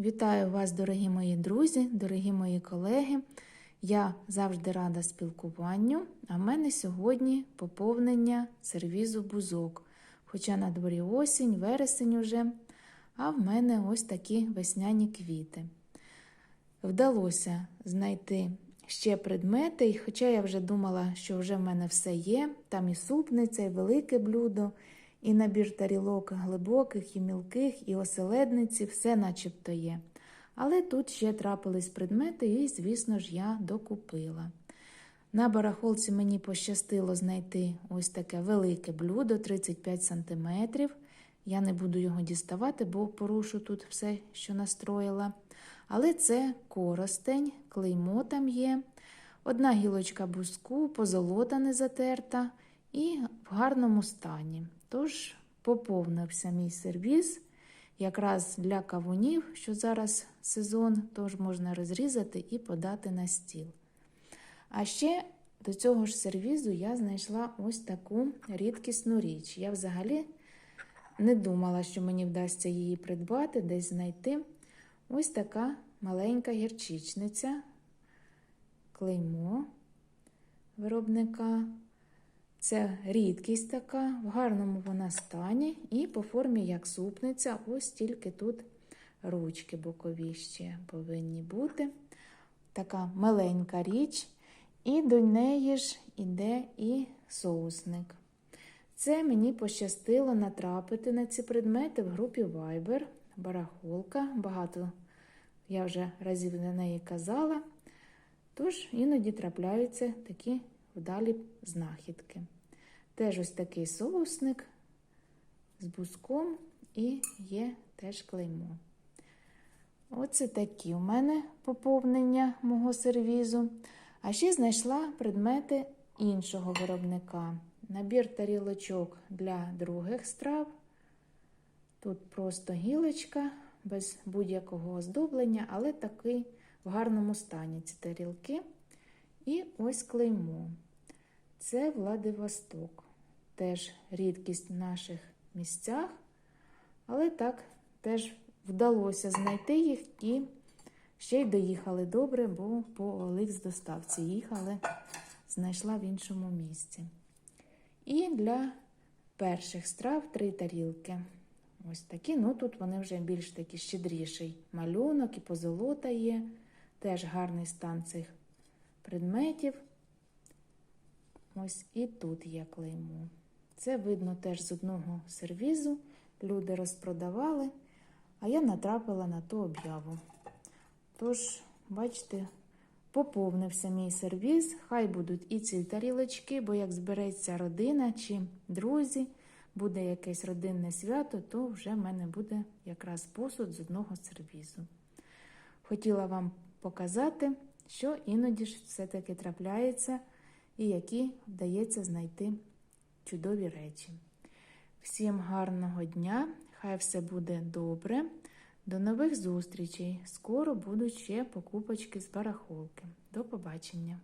Вітаю вас, дорогі мої друзі, дорогі мої колеги. Я завжди рада спілкуванню, а в мене сьогодні поповнення сервізу бузок. Хоча на дворі осінь, вересень уже, а в мене ось такі весняні квіти. Вдалося знайти ще предмети, і хоча я вже думала, що вже в мене все є, там і супниця, і велике блюдо, і набір тарілок глибоких, і мілких, і оселедниці, все начебто є. Але тут ще трапились предмети, і, звісно ж, я докупила. На барахолці мені пощастило знайти ось таке велике блюдо 35 см. Я не буду його діставати, бо порушу тут все, що настроїла. Але це коростень, клеймо там є, одна гілочка буску, позолота не затерта і в гарному стані. Тож поповнився мій сервіз якраз для кавунів, що зараз сезон, тож можна розрізати і подати на стіл. А ще до цього ж сервізу я знайшла ось таку рідкісну річ. Я взагалі не думала, що мені вдасться її придбати, десь знайти. Ось така маленька гірчичниця, клеймо виробника. Це рідкість така, в гарному вона стані, і по формі як супниця, ось тільки тут ручки бокові ще повинні бути. Така маленька річ, і до неї ж іде і соусник. Це мені пощастило натрапити на ці предмети в групі Viber, барахолка. Багато я вже разів на неї казала. Тож іноді трапляються такі вдалі знахідки. Теж ось такий соусник з буском і є теж клеймо. Оце такі у мене поповнення мого сервізу. А ще знайшла предмети іншого виробника. Набір тарілочок для других страв. Тут просто гілочка, без будь-якого оздоблення, але такий в гарному стані ці тарілки. І ось клеймо. Це Владивосток. Теж рідкість в наших місцях, але так теж вдалося знайти їх і ще й доїхали добре, бо по Оликс доставці їхали, знайшла в іншому місці. І для перших страв три тарілки. Ось такі, ну тут вони вже більш такі щедріший малюнок і позолота є. Теж гарний стан цих предметів. Ось і тут є клеймо. Це видно теж з одного сервізу. Люди розпродавали, а я натрапила на ту об'яву. Тож, бачите, поповнився мій сервіз. Хай будуть і ці тарілочки, бо як збереться родина чи друзі, буде якесь родинне свято, то вже в мене буде якраз посуд з одного сервізу. Хотіла вам показати, що іноді ж все-таки трапляється і які вдається знайти чудові речі. Всім гарного дня! Хай все буде добре. До нових зустрічей! Скоро будуть ще покупочки з барахолки. До побачення!